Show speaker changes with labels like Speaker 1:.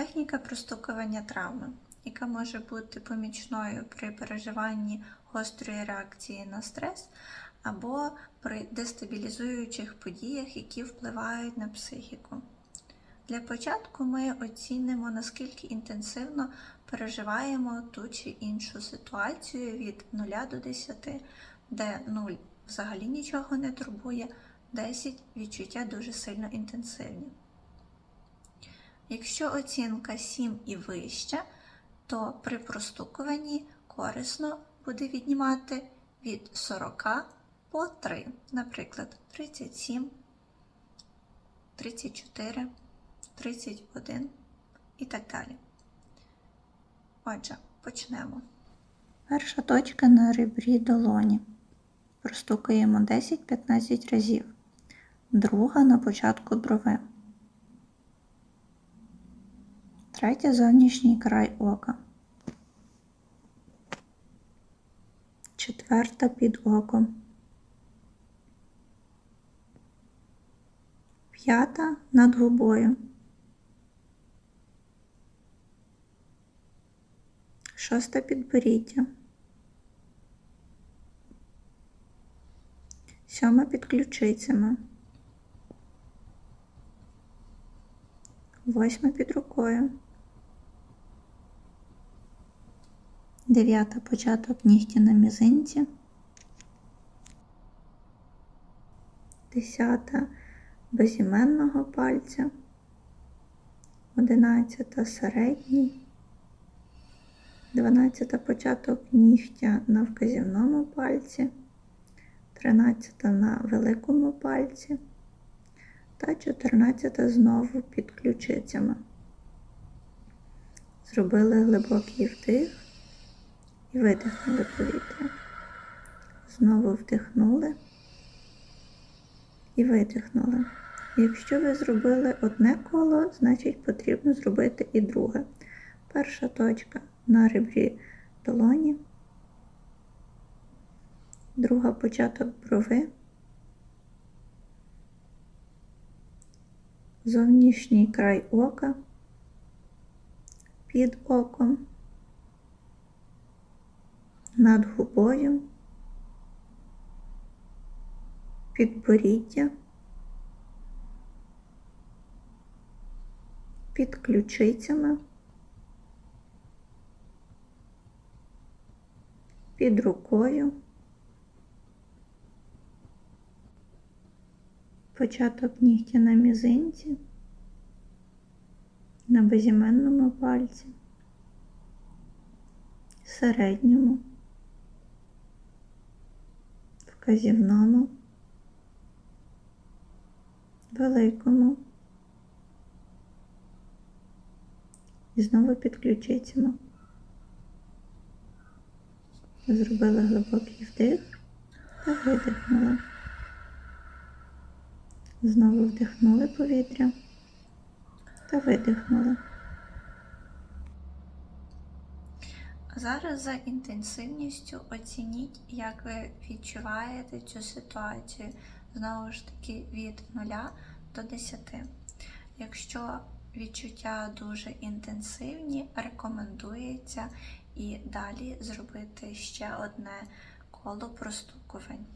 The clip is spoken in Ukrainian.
Speaker 1: Техніка простукування травми, яка може бути помічною при переживанні гострої реакції на стрес або при дестабілізуючих подіях, які впливають на психіку. Для початку ми оцінимо, наскільки інтенсивно переживаємо ту чи іншу ситуацію від 0 до 10, де 0 взагалі нічого не турбує, 10 відчуття дуже сильно інтенсивні. Якщо оцінка 7 і вище, то при простукуванні корисно буде віднімати від 40 по 3, наприклад, 37, 34, 31 і так далі. Отже, почнемо. Перша точка на ребрі долоні. Простукаємо 10-15 разів. Друга на початку брови. Третя зовнішній край ока. Четверта під оком. П'ята над губою. Шоста підборіддя. Сьома під ключицями. Восьма під рукою. Дев'ята початок нігтя на мізинці. Десята безіменного пальця. Одинадцята середній. Дванадцята початок нігтя на вказівному пальці. Тринадцята на великому пальці та 14 знову під ключицями. Зробили глибокий вдих і видихнули повітря. Знову вдихнули і видихнули. Якщо ви зробили одне коло, значить потрібно зробити і друге. Перша точка на ребрі долоні, друга початок брови. зовнішній край ока, під оком, над губою, підборіддя, під ключицями, під рукою. початок нігтя на мізинці, на безіменному пальці, середньому, вказівному, великому і знову підключицями. Зробили глибокий вдих та видихнули. Знову вдихнули повітря та видихнули. Зараз за інтенсивністю оцініть, як ви відчуваєте цю ситуацію. Знову ж таки, від 0 до 10. Якщо відчуття дуже інтенсивні, рекомендується і далі зробити ще одне коло простукувань.